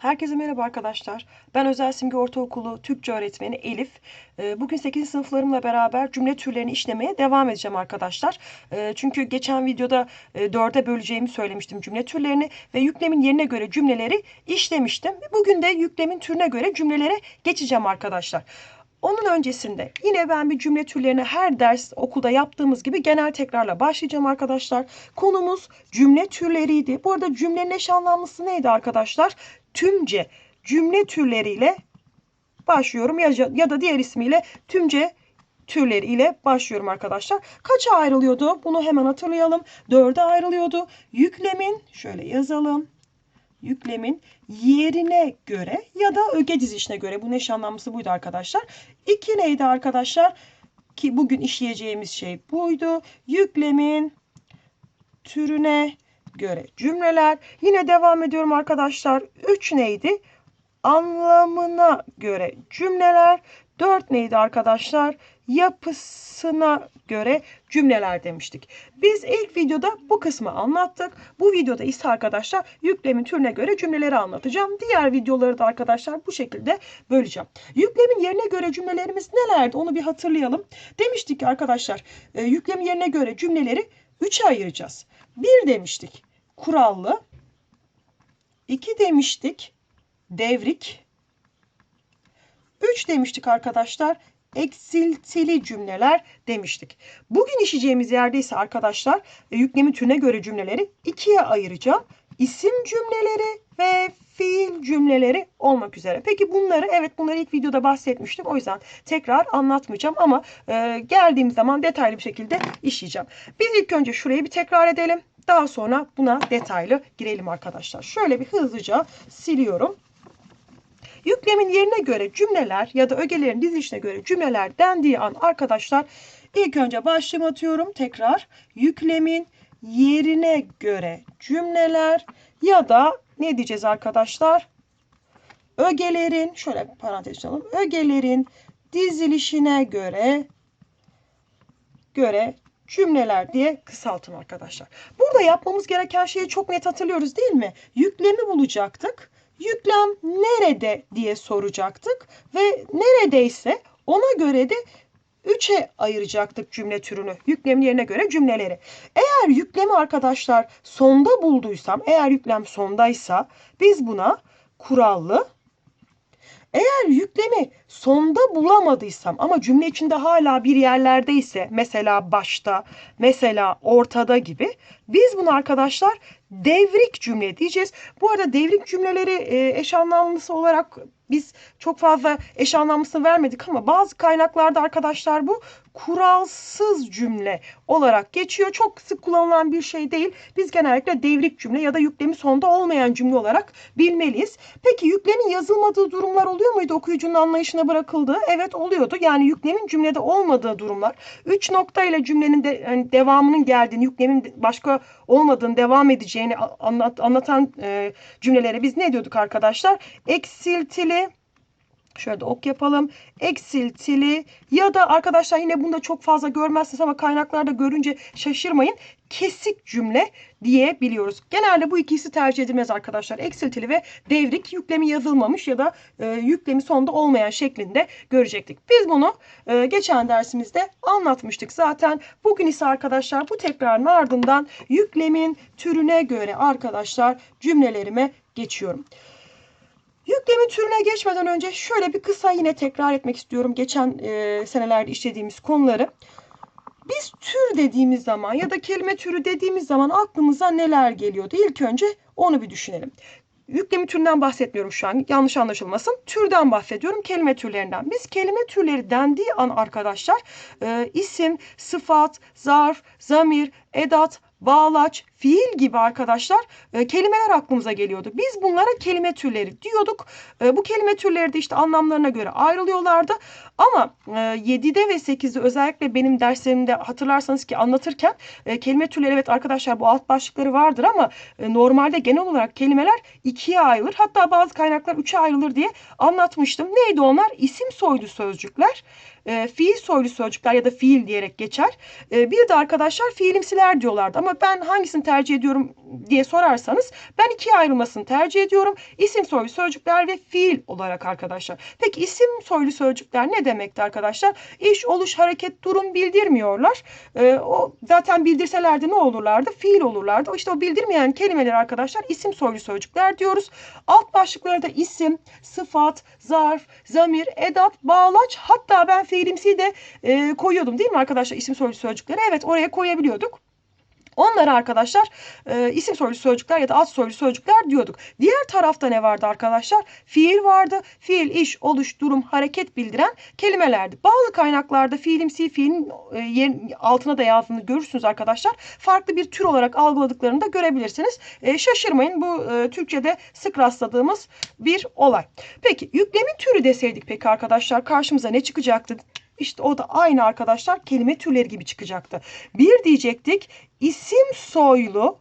Herkese merhaba arkadaşlar. Ben Özel Simge Ortaokulu Türkçe öğretmeni Elif. Ee, bugün 8. sınıflarımla beraber cümle türlerini işlemeye devam edeceğim arkadaşlar. Ee, çünkü geçen videoda 4'e böleceğimi söylemiştim cümle türlerini ve yüklemin yerine göre cümleleri işlemiştim. Bugün de yüklemin türüne göre cümlelere geçeceğim arkadaşlar. Onun öncesinde yine ben bir cümle türlerine her ders okulda yaptığımız gibi genel tekrarla başlayacağım arkadaşlar. Konumuz cümle türleriydi. Bu arada cümlenin eş anlamlısı neydi arkadaşlar? Tümce cümle türleriyle başlıyorum ya, ya da diğer ismiyle tümce türleri ile başlıyorum arkadaşlar. Kaça ayrılıyordu? Bunu hemen hatırlayalım. Dörde ayrılıyordu. Yüklemin şöyle yazalım yüklemin yerine göre ya da öge dizişine göre bu eş anlamlısı buydu arkadaşlar. İki neydi arkadaşlar? Ki bugün işleyeceğimiz şey buydu. Yüklemin türüne göre cümleler. Yine devam ediyorum arkadaşlar. Üç neydi? Anlamına göre cümleler. Dört neydi arkadaşlar? Yapısına göre cümleler demiştik. Biz ilk videoda bu kısmı anlattık. Bu videoda ise arkadaşlar yüklemin türüne göre cümleleri anlatacağım. Diğer videoları da arkadaşlar bu şekilde böleceğim. Yüklemin yerine göre cümlelerimiz nelerdi onu bir hatırlayalım. Demiştik ki arkadaşlar e, yüklemin yerine göre cümleleri 3'e ayıracağız. 1 demiştik kurallı. 2 demiştik devrik. 3 demiştik arkadaşlar eksiltili cümleler demiştik. Bugün işleyeceğimiz yerde ise arkadaşlar e, yüklemin türüne göre cümleleri ikiye ayıracağım. İsim cümleleri ve fiil cümleleri olmak üzere. Peki bunları evet bunları ilk videoda bahsetmiştim. O yüzden tekrar anlatmayacağım ama e, geldiğim zaman detaylı bir şekilde işleyeceğim. Biz ilk önce şurayı bir tekrar edelim. Daha sonra buna detaylı girelim arkadaşlar. Şöyle bir hızlıca siliyorum. Yüklemin yerine göre cümleler ya da ögelerin dizilişine göre cümleler dendiği an arkadaşlar ilk önce başlığımı atıyorum. Tekrar yüklemin yerine göre cümleler ya da ne diyeceğiz arkadaşlar? Ögelerin şöyle parantez açalım. Ögelerin dizilişine göre göre cümleler diye kısaltım arkadaşlar. Burada yapmamız gereken şeyi çok net hatırlıyoruz değil mi? Yüklemi bulacaktık yüklem nerede diye soracaktık ve neredeyse ona göre de 3'e ayıracaktık cümle türünü. Yüklemin yerine göre cümleleri. Eğer yüklemi arkadaşlar sonda bulduysam, eğer yüklem sondaysa biz buna kurallı. Eğer yüklemi sonda bulamadıysam ama cümle içinde hala bir yerlerdeyse mesela başta, mesela ortada gibi biz bunu arkadaşlar devrik cümle diyeceğiz. Bu arada devrik cümleleri e, eş anlamlısı olarak biz çok fazla eş anlamlısını vermedik ama bazı kaynaklarda arkadaşlar bu kuralsız cümle olarak geçiyor. Çok sık kullanılan bir şey değil. Biz genellikle devrik cümle ya da yüklemi sonda olmayan cümle olarak bilmeliyiz. Peki yüklemin yazılmadığı durumlar oluyor muydu okuyucunun anlayışına bırakıldığı? Evet oluyordu. Yani yüklemin cümlede olmadığı durumlar. Üç nokta ile cümlenin de, yani devamının geldiğini, yüklemin başka olmadığını, devam edeceğini anlat, anlatan e, cümlelere biz ne diyorduk arkadaşlar? Eksiltili Şöyle ok yapalım. Eksiltili ya da arkadaşlar yine bunu da çok fazla görmezsiniz ama kaynaklarda görünce şaşırmayın. Kesik cümle diyebiliyoruz. Genelde bu ikisi tercih edilmez arkadaşlar. Eksiltili ve devrik yüklemi yazılmamış ya da e, yüklemi sonda olmayan şeklinde görecektik. Biz bunu e, geçen dersimizde anlatmıştık zaten. Bugün ise arkadaşlar bu tekrarın ardından yüklemin türüne göre arkadaşlar cümlelerime geçiyorum. Yüklemin türüne geçmeden önce şöyle bir kısa yine tekrar etmek istiyorum. Geçen e, senelerde işlediğimiz konuları. Biz tür dediğimiz zaman ya da kelime türü dediğimiz zaman aklımıza neler geliyordu? İlk önce onu bir düşünelim. Yüklemi türünden bahsetmiyorum şu an. Yanlış anlaşılmasın. Türden bahsediyorum. Kelime türlerinden. Biz kelime türleri dendiği an arkadaşlar e, isim, sıfat, zarf, zamir, edat, bağlaç, fiil gibi arkadaşlar e, kelimeler aklımıza geliyordu. Biz bunlara kelime türleri diyorduk. E, bu kelime türleri de işte anlamlarına göre ayrılıyorlardı. Ama e, 7'de ve 8'de özellikle benim derslerimde hatırlarsanız ki anlatırken e, kelime türleri evet arkadaşlar bu alt başlıkları vardır ama e, normalde genel olarak kelimeler ikiye ayrılır. Hatta bazı kaynaklar üçe ayrılır diye anlatmıştım. Neydi onlar? İsim soylu sözcükler e, fiil soylu sözcükler ya da fiil diyerek geçer. E, bir de arkadaşlar fiilimsiler diyorlardı ama ben hangisini tercih ediyorum diye sorarsanız ben ikiye ayrılmasını tercih ediyorum. İsim soylu sözcükler ve fiil olarak arkadaşlar. Peki isim soylu sözcükler ne demekti arkadaşlar? İş, oluş, hareket, durum bildirmiyorlar. Ee, o zaten bildirselerdi ne olurlardı? Fiil olurlardı. İşte o bildirmeyen kelimeler arkadaşlar isim soylu sözcükler diyoruz. Alt başlıkları da isim, sıfat, zarf, zamir, edat, bağlaç hatta ben fiilimsi de e, koyuyordum değil mi arkadaşlar isim soylu sözcükleri? Evet oraya koyabiliyorduk. Onlara arkadaşlar e, isim soylu sözcükler ya da ad soylu sözcükler diyorduk. Diğer tarafta ne vardı arkadaşlar? Fiil vardı. Fiil, iş, oluş, durum, hareket bildiren kelimelerdi. Bazı kaynaklarda fiilimsi fiilin e, altına da yazdığını görürsünüz arkadaşlar. Farklı bir tür olarak algıladıklarını da görebilirsiniz. E, şaşırmayın bu e, Türkçe'de sık rastladığımız bir olay. Peki yüklemin türü deseydik peki arkadaşlar karşımıza ne çıkacaktı? İşte o da aynı arkadaşlar kelime türleri gibi çıkacaktı. Bir diyecektik isim soylu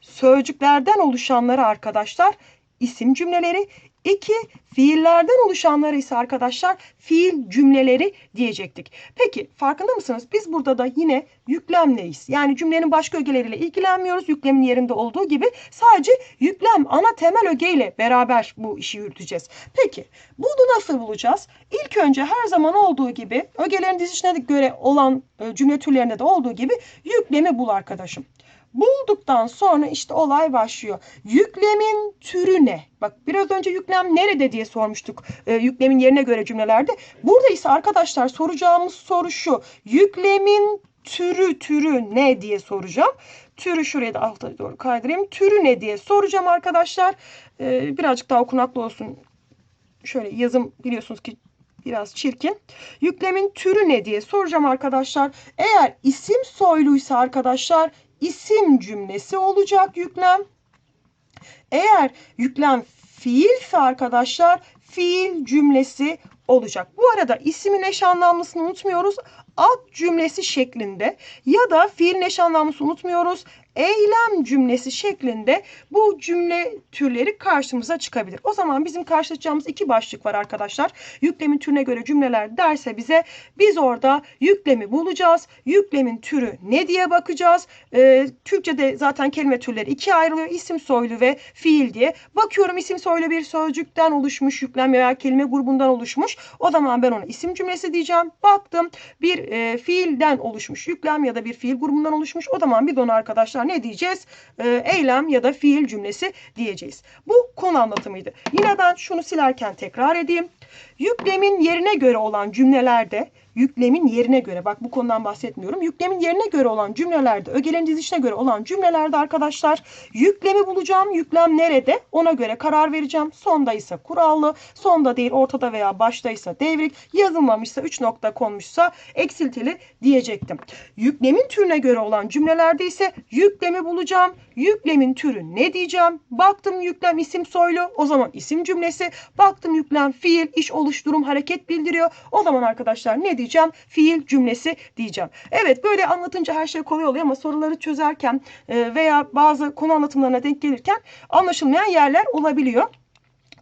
sözcüklerden oluşanları arkadaşlar isim cümleleri. İki fiillerden oluşanları ise arkadaşlar fiil cümleleri diyecektik. Peki farkında mısınız? Biz burada da yine yüklemleyiz. Yani cümlenin başka ögeleriyle ilgilenmiyoruz. Yüklemin yerinde olduğu gibi sadece yüklem ana temel ögeyle beraber bu işi yürüteceğiz. Peki bunu nasıl bulacağız? İlk önce her zaman olduğu gibi ögelerin dizişine göre olan e, cümle türlerinde de olduğu gibi yüklemi bul arkadaşım. Bulduktan sonra işte olay başlıyor. Yüklemin türü ne? Bak biraz önce yüklem nerede diye sormuştuk. E, yüklemin yerine göre cümlelerde. Burada ise arkadaşlar soracağımız soru şu. Yüklemin türü türü ne diye soracağım. Türü şuraya da alta doğru kaydırayım. Türü ne diye soracağım arkadaşlar. E, birazcık daha okunaklı olsun. Şöyle yazım biliyorsunuz ki biraz çirkin. Yüklemin türü ne diye soracağım arkadaşlar. Eğer isim soyluysa arkadaşlar isim cümlesi olacak yüklem. Eğer yüklem fiilse arkadaşlar fiil cümlesi olacak. Bu arada ismin eş anlamlısını unutmuyoruz. Ad cümlesi şeklinde ya da fiilin eş anlamlısını unutmuyoruz eylem cümlesi şeklinde bu cümle türleri karşımıza çıkabilir. O zaman bizim karşılaşacağımız iki başlık var arkadaşlar. Yüklemin türüne göre cümleler derse bize biz orada yüklemi bulacağız. Yüklemin türü ne diye bakacağız. Ee, Türkçe'de zaten kelime türleri ikiye ayrılıyor. İsim soylu ve fiil diye. Bakıyorum isim soylu bir sözcükten oluşmuş yüklem veya kelime grubundan oluşmuş. O zaman ben ona isim cümlesi diyeceğim. Baktım bir e, fiilden oluşmuş yüklem ya da bir fiil grubundan oluşmuş. O zaman de ona arkadaşlar ne diyeceğiz? E, eylem ya da fiil cümlesi diyeceğiz. Bu konu anlatımıydı. Yine ben şunu silerken tekrar edeyim. Yüklemin yerine göre olan cümlelerde yüklemin yerine göre bak bu konudan bahsetmiyorum. Yüklemin yerine göre olan cümlelerde ögelerin dizişine göre olan cümlelerde arkadaşlar yüklemi bulacağım. Yüklem nerede? Ona göre karar vereceğim. Sonda ise kurallı, sonda değil ortada veya baştaysa devrik, yazılmamışsa 3 nokta konmuşsa eksiltili diyecektim. Yüklemin türüne göre olan cümlelerde ise yüklemi bulacağım. Yüklemin türü ne diyeceğim? Baktım yüklem isim soylu. O zaman isim cümlesi. Baktım yüklem fiil, iş oluşturum, hareket bildiriyor. O zaman arkadaşlar ne diyeceğim? Fiil cümlesi diyeceğim. Evet böyle anlatınca her şey kolay oluyor ama soruları çözerken e, veya bazı konu anlatımlarına denk gelirken anlaşılmayan yerler olabiliyor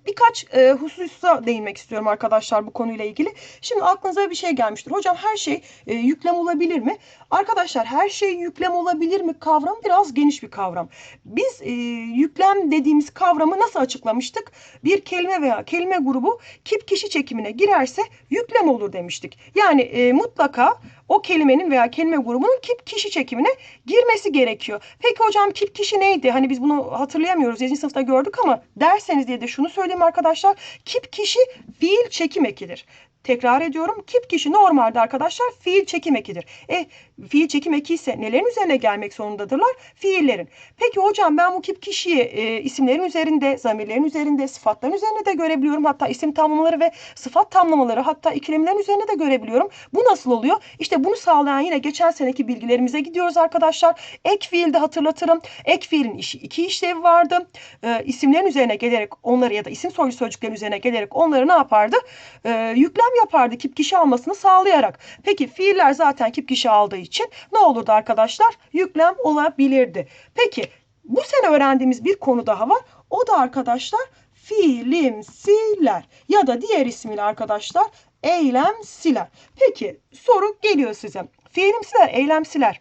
birkaç e, hususa değinmek istiyorum arkadaşlar bu konuyla ilgili. Şimdi aklınıza bir şey gelmiştir. Hocam her şey e, yüklem olabilir mi? Arkadaşlar her şey yüklem olabilir mi kavram biraz geniş bir kavram. Biz e, yüklem dediğimiz kavramı nasıl açıklamıştık? Bir kelime veya kelime grubu kip kişi çekimine girerse yüklem olur demiştik. Yani e, mutlaka o kelimenin veya kelime grubunun kip kişi çekimine girmesi gerekiyor. Peki hocam kip kişi neydi? Hani biz bunu hatırlayamıyoruz. 7. sınıfta gördük ama derseniz diye de şunu söyleyeyim arkadaşlar. Kip kişi fiil çekim ekidir. Tekrar ediyorum. Kip kişi normalde arkadaşlar fiil çekim ekidir. E fiil çekim eki ise nelerin üzerine gelmek zorundadırlar? Fiillerin. Peki hocam ben bu kip kişiyi e, isimlerin üzerinde, zamirlerin üzerinde, sıfatların üzerinde de görebiliyorum. Hatta isim tamlamaları ve sıfat tamlamaları hatta ikilemlerin üzerinde de görebiliyorum. Bu nasıl oluyor? İşte bunu sağlayan yine geçen seneki bilgilerimize gidiyoruz arkadaşlar. Ek fiilde hatırlatırım. Ek fiilin işi iki işlevi vardı. E, isimlerin üzerine gelerek onları ya da isim soylu sözcüklerin üzerine gelerek onları ne yapardı? E, yüklem yapardı kip kişi almasını sağlayarak. Peki fiiller zaten kip kişi aldığı için ne olurdu arkadaşlar? Yüklem olabilirdi. Peki bu sene öğrendiğimiz bir konu daha var. O da arkadaşlar fiilimsiler ya da diğer ismiyle arkadaşlar eylemsiler. Peki soru geliyor size. Fiilimsiler, eylemsiler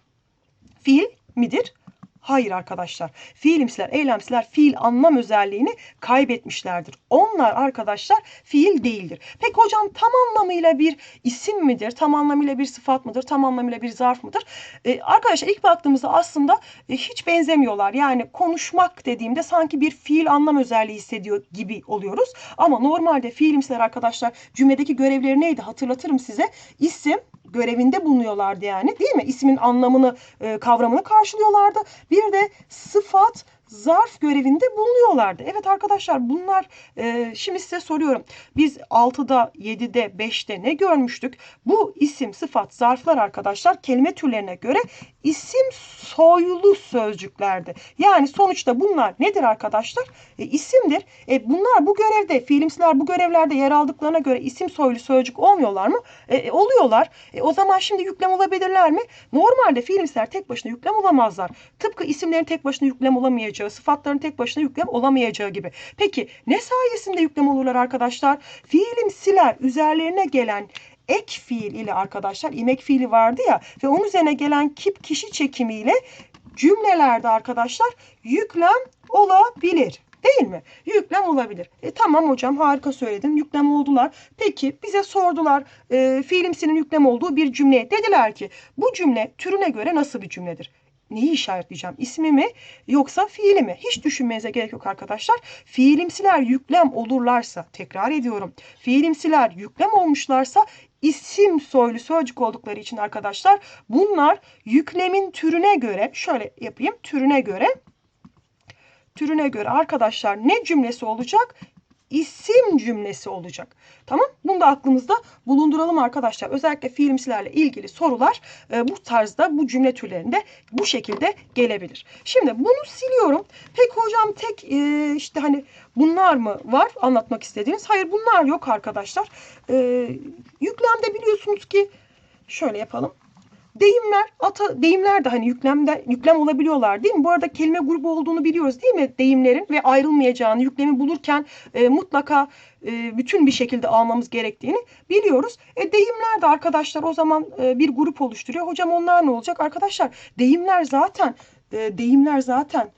fiil midir? Hayır arkadaşlar. Fiilimsiler, eylemsiler fiil anlam özelliğini kaybetmişlerdir. Onlar arkadaşlar fiil değildir. Peki hocam tam anlamıyla bir isim midir? Tam anlamıyla bir sıfat mıdır? Tam anlamıyla bir zarf mıdır? Ee, arkadaşlar ilk baktığımızda aslında e, hiç benzemiyorlar. Yani konuşmak dediğimde sanki bir fiil anlam özelliği hissediyor gibi oluyoruz. Ama normalde fiilimsiler arkadaşlar cümledeki görevleri neydi? Hatırlatırım size. İsim, görevinde bulunuyorlardı yani değil mi? İsmin anlamını, e, kavramını karşılıyorlardı. Bir de sıfat, zarf görevinde bulunuyorlardı. Evet arkadaşlar bunlar e, şimdi size soruyorum. Biz 6'da, 7'de, 5'te ne görmüştük? Bu isim, sıfat, zarflar arkadaşlar kelime türlerine göre isim soylu sözcüklerdi. Yani sonuçta bunlar nedir arkadaşlar? E, isimdir. E, bunlar bu görevde, fiilimsiler bu görevlerde yer aldıklarına göre isim soylu sözcük olmuyorlar mı? E, e, oluyorlar. E, o zaman şimdi yüklem olabilirler mi? Normalde fiilimsiler tek başına yüklem olamazlar. Tıpkı isimlerin tek başına yüklem olamayacağı, sıfatların tek başına yüklem olamayacağı gibi. Peki ne sayesinde yüklem olurlar arkadaşlar? Fiilimsiler üzerlerine gelen ek fiil ile arkadaşlar imek fiili vardı ya ve onun üzerine gelen kip kişi çekimiyle cümlelerde arkadaşlar yüklem olabilir. Değil mi? Yüklem olabilir. E tamam hocam harika söyledin. Yüklem oldular. Peki bize sordular e, fiilimsinin yüklem olduğu bir cümle. Dediler ki bu cümle türüne göre nasıl bir cümledir? Neyi işaretleyeceğim? İsmi mi yoksa fiili mi? Hiç düşünmenize gerek yok arkadaşlar. Fiilimsiler yüklem olurlarsa, tekrar ediyorum. Fiilimsiler yüklem olmuşlarsa isim soylu sözcük oldukları için arkadaşlar bunlar yüklemin türüne göre şöyle yapayım türüne göre türüne göre arkadaşlar ne cümlesi olacak? İsim cümlesi olacak. Tamam? Bunu da aklımızda bulunduralım arkadaşlar. Özellikle fiilimsilerle ilgili sorular e, bu tarzda bu cümle türlerinde bu şekilde gelebilir. Şimdi bunu siliyorum. Peki hocam tek e, işte hani bunlar mı var anlatmak istediğiniz? Hayır bunlar yok arkadaşlar. E, yüklemde biliyorsunuz ki şöyle yapalım. Deyimler, ata, deyimler de hani yüklemde, yüklem olabiliyorlar değil mi? Bu arada kelime grubu olduğunu biliyoruz değil mi? Deyimlerin ve ayrılmayacağını, yüklemi bulurken e, mutlaka e, bütün bir şekilde almamız gerektiğini biliyoruz. E, deyimler de arkadaşlar o zaman e, bir grup oluşturuyor. Hocam onlar ne olacak? Arkadaşlar deyimler zaten, e, deyimler zaten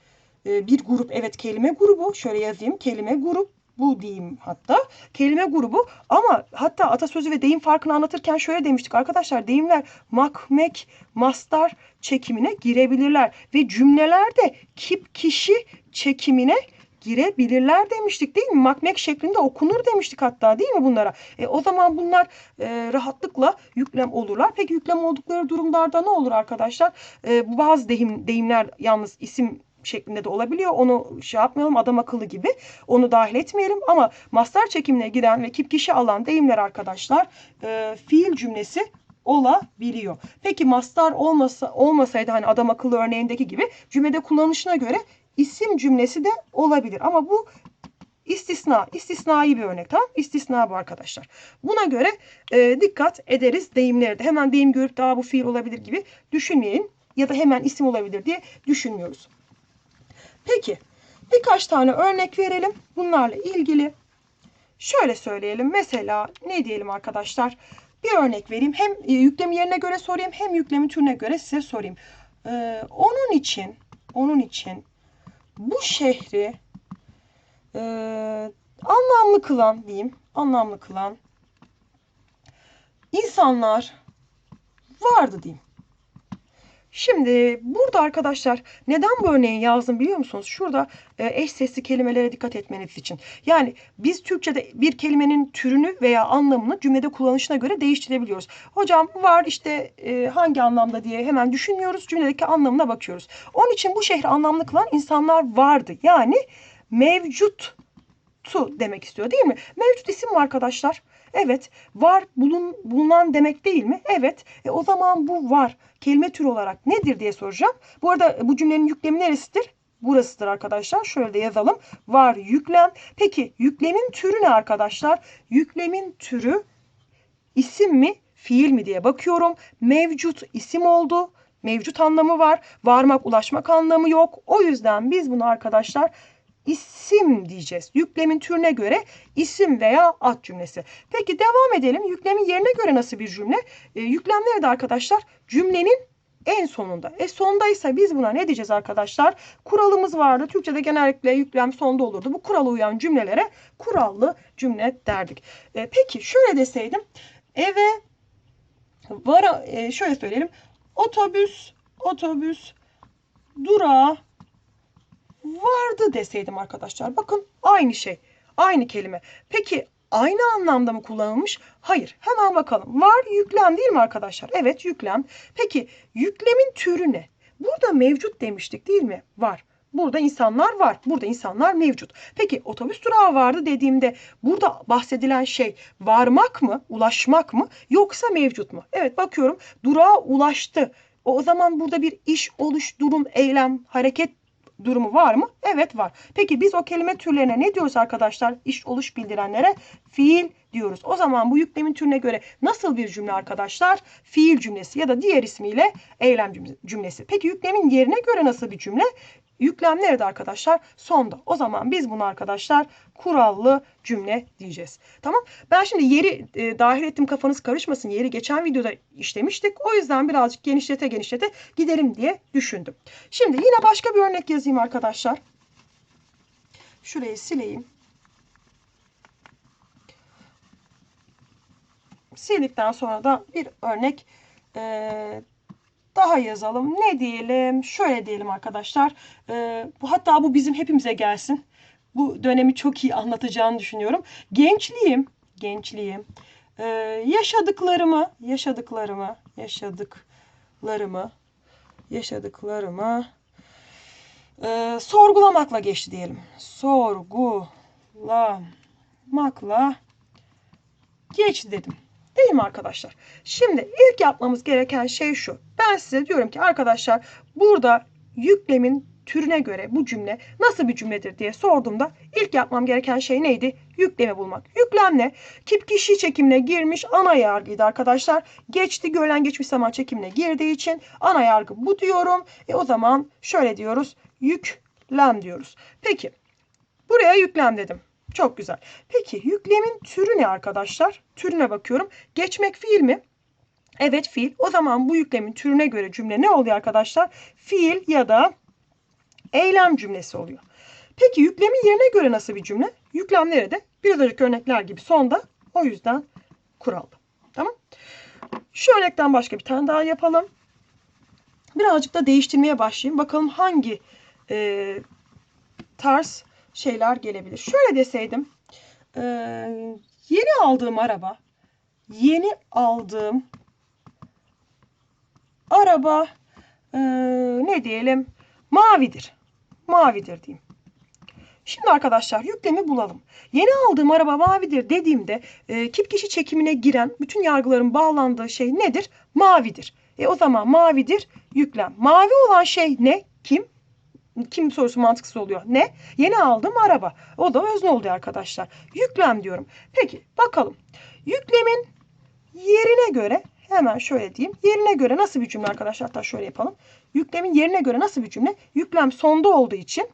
e, bir grup. Evet kelime grubu. Şöyle yazayım. Kelime grup bu diyeyim hatta kelime grubu ama hatta atasözü ve deyim farkını anlatırken şöyle demiştik arkadaşlar deyimler makmek mastar çekimine girebilirler ve cümlelerde kip kişi çekimine girebilirler demiştik değil mi? Makmek şeklinde okunur demiştik hatta değil mi bunlara? E, o zaman bunlar e, rahatlıkla yüklem olurlar. Peki yüklem oldukları durumlarda ne olur arkadaşlar? E, bazı deyim, deyimler yalnız isim şeklinde de olabiliyor. Onu şey yapmayalım adam akıllı gibi. Onu dahil etmeyelim ama master çekimine giren ve kip kişi alan deyimler arkadaşlar e, fiil cümlesi olabiliyor. Peki mastar olmasa olmasaydı hani adam akıllı örneğindeki gibi cümlede kullanışına göre isim cümlesi de olabilir. Ama bu istisna, istisnai bir örnek tamam İstisna bu arkadaşlar. Buna göre e, dikkat ederiz deyimlerde. Hemen deyim görüp daha bu fiil olabilir gibi düşünmeyin ya da hemen isim olabilir diye düşünmüyoruz. Peki birkaç tane örnek verelim bunlarla ilgili. Şöyle söyleyelim mesela ne diyelim arkadaşlar bir örnek vereyim hem e, yüklemi yerine göre sorayım hem yüklemi türüne göre size sorayım. Ee, onun için onun için bu şehri e, anlamlı kılan diyeyim anlamlı kılan insanlar vardı diyeyim. Şimdi burada arkadaşlar neden bu örneği yazdım biliyor musunuz? Şurada e, eş sesli kelimelere dikkat etmeniz için. Yani biz Türkçe'de bir kelimenin türünü veya anlamını cümlede kullanışına göre değiştirebiliyoruz. Hocam var işte e, hangi anlamda diye hemen düşünmüyoruz. Cümledeki anlamına bakıyoruz. Onun için bu şehri anlamlı kılan insanlar vardı. Yani mevcut tu demek istiyor değil mi? Mevcut isim mi arkadaşlar? Evet. Var bulun, bulunan demek değil mi? Evet. E, o zaman bu var kelime türü olarak nedir diye soracağım. Bu arada bu cümlenin yüklemi neresidir? Burasıdır arkadaşlar. Şöyle de yazalım. Var yüklem. Peki yüklemin türü ne arkadaşlar? Yüklemin türü isim mi fiil mi diye bakıyorum. Mevcut isim oldu. Mevcut anlamı var. Varmak ulaşmak anlamı yok. O yüzden biz bunu arkadaşlar isim diyeceğiz. Yüklemin türüne göre isim veya ad cümlesi. Peki devam edelim. Yüklemin yerine göre nasıl bir cümle? E, yüklem nerede arkadaşlar? Cümlenin en sonunda. E sondaysa biz buna ne diyeceğiz arkadaşlar? Kuralımız vardı. Türkçe'de genellikle yüklem sonda olurdu. Bu kurala uyan cümlelere kurallı cümle derdik. E, peki şöyle deseydim. Eve var e, şöyle söyleyelim. Otobüs otobüs durağı vardı deseydim arkadaşlar. Bakın aynı şey. Aynı kelime. Peki aynı anlamda mı kullanılmış? Hayır. Hemen bakalım. Var yüklem değil mi arkadaşlar? Evet yüklem. Peki yüklemin türü ne? Burada mevcut demiştik değil mi? Var. Burada insanlar var. Burada insanlar mevcut. Peki otobüs durağı vardı dediğimde burada bahsedilen şey varmak mı, ulaşmak mı yoksa mevcut mu? Evet bakıyorum durağa ulaştı. O zaman burada bir iş, oluş, durum, eylem, hareket durumu var mı? Evet var. Peki biz o kelime türlerine ne diyoruz arkadaşlar? İş oluş bildirenlere fiil diyoruz. O zaman bu yüklemin türüne göre nasıl bir cümle arkadaşlar? Fiil cümlesi ya da diğer ismiyle eylem cümlesi. Peki yüklemin yerine göre nasıl bir cümle? Yüklem nerede arkadaşlar? Sonda. O zaman biz bunu arkadaşlar kurallı cümle diyeceğiz. Tamam. Ben şimdi yeri e, dahil ettim kafanız karışmasın. Yeri geçen videoda işlemiştik. O yüzden birazcık genişlete genişlete gidelim diye düşündüm. Şimdi yine başka bir örnek yazayım arkadaşlar. Şurayı sileyim. Sildikten sonra da bir örnek e, daha yazalım. Ne diyelim? Şöyle diyelim arkadaşlar. Ee, bu hatta bu bizim hepimize gelsin. Bu dönemi çok iyi anlatacağını düşünüyorum. Gençliğim, gençliğim, e, yaşadıklarımı, yaşadıklarımı, yaşadıklarımı, yaşadıklarımı e, sorgulamakla geçti diyelim. Sorgulamakla geçti dedim. Değil mi arkadaşlar? Şimdi ilk yapmamız gereken şey şu. Ben size diyorum ki arkadaşlar burada yüklemin türüne göre bu cümle nasıl bir cümledir diye sorduğumda ilk yapmam gereken şey neydi? Yüklemi bulmak. Yüklem ne? Kip kişi çekimine girmiş ana yargıydı arkadaşlar. Geçti gören geçmiş zaman çekimine girdiği için ana yargı bu diyorum. E o zaman şöyle diyoruz. Yüklem diyoruz. Peki buraya yüklem dedim. Çok güzel. Peki yüklemin türü ne arkadaşlar? Türüne bakıyorum. Geçmek fiil mi? Evet fiil. O zaman bu yüklemin türüne göre cümle ne oluyor arkadaşlar? Fiil ya da eylem cümlesi oluyor. Peki yüklemin yerine göre nasıl bir cümle? Yüklem nerede? Biraz önceki örnekler gibi sonda. O yüzden kurallı. Tamam. Şu örnekten başka bir tane daha yapalım. Birazcık da değiştirmeye başlayayım. Bakalım hangi e, tarz şeyler gelebilir. Şöyle deseydim. E, yeni aldığım araba yeni aldığım araba e, ne diyelim mavidir. Mavidir diyeyim. Şimdi arkadaşlar yüklemi bulalım. Yeni aldığım araba mavidir dediğimde e, kip kişi çekimine giren bütün yargıların bağlandığı şey nedir? Mavidir. E o zaman mavidir yüklem. Mavi olan şey ne? Kim? Kim sorusu mantıksız oluyor. Ne? Yeni aldığım araba. O da özne oluyor arkadaşlar. Yüklem diyorum. Peki bakalım. Yüklemin yerine göre hemen şöyle diyeyim. Yerine göre nasıl bir cümle arkadaşlar? Hatta şöyle yapalım. Yüklemin yerine göre nasıl bir cümle? Yüklem sonda olduğu için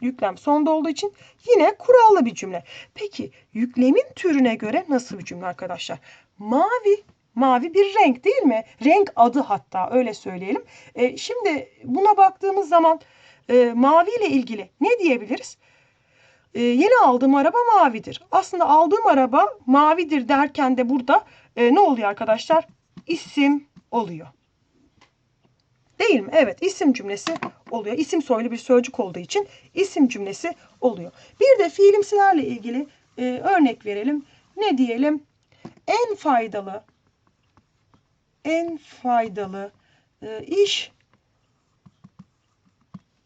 yüklem sonda olduğu için yine kurallı bir cümle. Peki yüklemin türüne göre nasıl bir cümle arkadaşlar? Mavi Mavi bir renk değil mi? Renk adı hatta öyle söyleyelim. E, şimdi buna baktığımız zaman e, mavi ile ilgili ne diyebiliriz? E, yeni aldığım araba mavidir. Aslında aldığım araba mavidir derken de burada e, ne oluyor arkadaşlar? İsim oluyor. Değil mi? Evet isim cümlesi oluyor. İsim soylu bir sözcük olduğu için isim cümlesi oluyor. Bir de fiilimsilerle ilgili e, örnek verelim. Ne diyelim? En faydalı en faydalı e, iş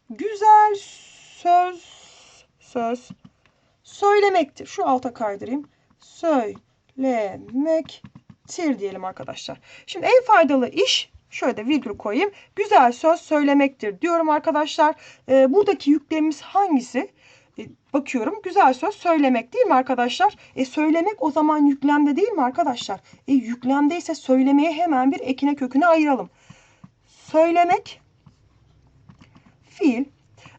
güzel söz söz söylemektir. Şu alta kaydırayım. Söylemektir diyelim arkadaşlar. Şimdi en faydalı iş şöyle de virgül koyayım. Güzel söz söylemektir diyorum arkadaşlar. E, buradaki yüklemimiz hangisi? E, bakıyorum güzel söz söylemek değil mi arkadaşlar? E söylemek o zaman yüklemde değil mi arkadaşlar? E yüklemdeyse söylemeye hemen bir ekine köküne ayıralım. Söylemek fiil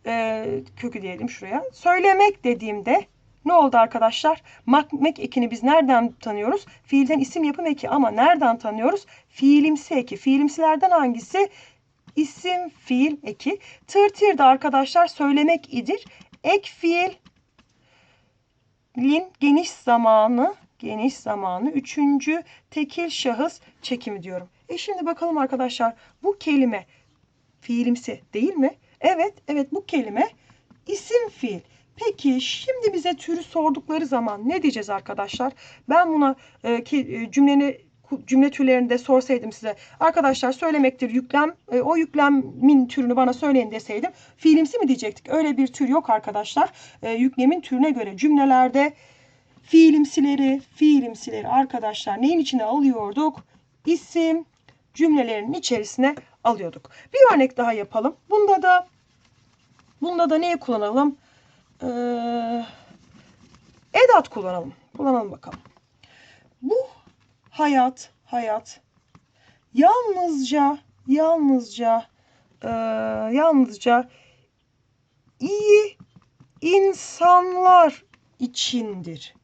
e, kökü diyelim şuraya. Söylemek dediğimde Ne oldu arkadaşlar? Mak mek ekini biz nereden tanıyoruz? Fiilden isim yapım eki ama nereden tanıyoruz? Fiilimsi eki. Fiilimsilerden hangisi? İsim fiil eki. Tırtır da arkadaşlar söylemek idir. Ek fiil lin geniş zamanı geniş zamanı üçüncü tekil şahıs çekimi diyorum. E şimdi bakalım arkadaşlar bu kelime fiilimsi değil mi? Evet, evet bu kelime isim fiil. Peki şimdi bize türü sordukları zaman ne diyeceğiz arkadaşlar? Ben buna e, ki e, cümleni cümle türlerinde sorsaydım size arkadaşlar söylemektir yüklem e, o yüklemin türünü bana söyleyin deseydim fiilimsi mi diyecektik? Öyle bir tür yok arkadaşlar. E, yüklemin türüne göre cümlelerde fiilimsileri fiilimsileri arkadaşlar neyin içine alıyorduk? İsim cümlelerin içerisine alıyorduk. Bir örnek daha yapalım. Bunda da bunda da neyi kullanalım? Ee, edat kullanalım. Kullanalım bakalım. Bu hayat, hayat yalnızca, yalnızca, e, yalnızca iyi insanlar içindir.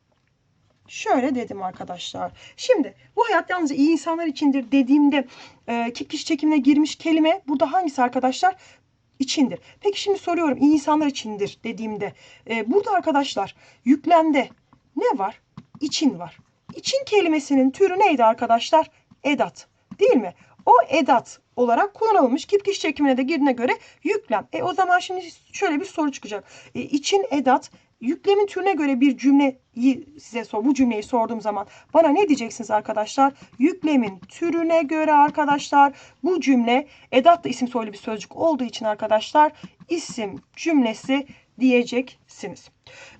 Şöyle dedim arkadaşlar. Şimdi bu hayat yalnızca iyi insanlar içindir dediğimde e, kişi çekimine girmiş kelime burada hangisi arkadaşlar? İçindir. Peki şimdi soruyorum insanlar içindir dediğimde e, burada arkadaşlar yüklemde ne var? İçin var. İçin kelimesinin türü neydi arkadaşlar? Edat. Değil mi? O edat olarak kullanılmış. Kip kişi çekimine de girdiğine göre yüklem. E o zaman şimdi şöyle bir soru çıkacak. E, için edat yüklemin türüne göre bir cümleyi size sor, bu cümleyi sorduğum zaman bana ne diyeceksiniz arkadaşlar? Yüklemin türüne göre arkadaşlar bu cümle edat da isim soylu bir sözcük olduğu için arkadaşlar isim cümlesi diyeceksiniz.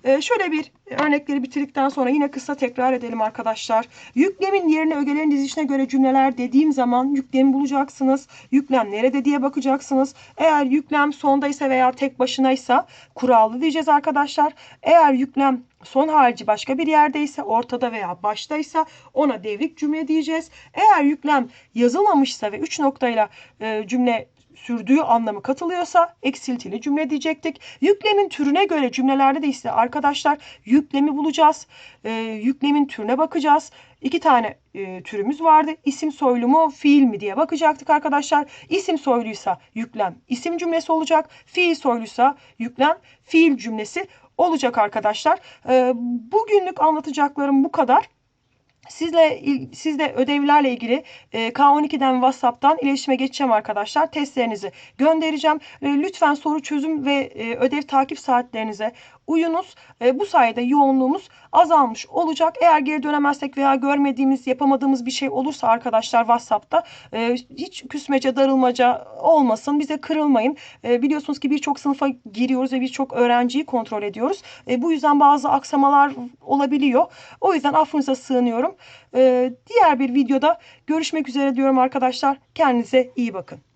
Ee, şöyle bir örnekleri bitirdikten sonra yine kısa tekrar edelim arkadaşlar. Yüklemin yerine ögelerin dizişine göre cümleler dediğim zaman yüklemi bulacaksınız. Yüklem nerede diye bakacaksınız. Eğer yüklem sondaysa veya tek başınaysa kurallı diyeceğiz arkadaşlar. Eğer yüklem son harici başka bir yerdeyse, ortada veya baştaysa ona devrik cümle diyeceğiz. Eğer yüklem yazılmamışsa ve 3 noktayla e, cümle sürdüğü anlamı katılıyorsa eksiltili cümle diyecektik. Yüklemin türüne göre cümlelerde de ise arkadaşlar yüklemi bulacağız. E, yüklemin türüne bakacağız. İki tane e, türümüz vardı. İsim soylu mu, fiil mi diye bakacaktık arkadaşlar. İsim soyluysa yüklem isim cümlesi olacak. Fiil soyluysa yüklem fiil cümlesi olacak arkadaşlar. E, bugünlük anlatacaklarım bu kadar. Sizle sizle ödevlerle ilgili e, K12'den WhatsApp'tan iletişime geçeceğim arkadaşlar. Testlerinizi göndereceğim. E, lütfen soru çözüm ve e, ödev takip saatlerinize uyunuz. E, bu sayede yoğunluğumuz azalmış olacak. Eğer geri dönemezsek veya görmediğimiz, yapamadığımız bir şey olursa arkadaşlar WhatsApp'ta e, hiç küsmece, darılmaca olmasın. Bize kırılmayın. E, biliyorsunuz ki birçok sınıfa giriyoruz ve birçok öğrenciyi kontrol ediyoruz. E, bu yüzden bazı aksamalar olabiliyor. O yüzden affınıza sığınıyorum. E, diğer bir videoda görüşmek üzere diyorum arkadaşlar. Kendinize iyi bakın.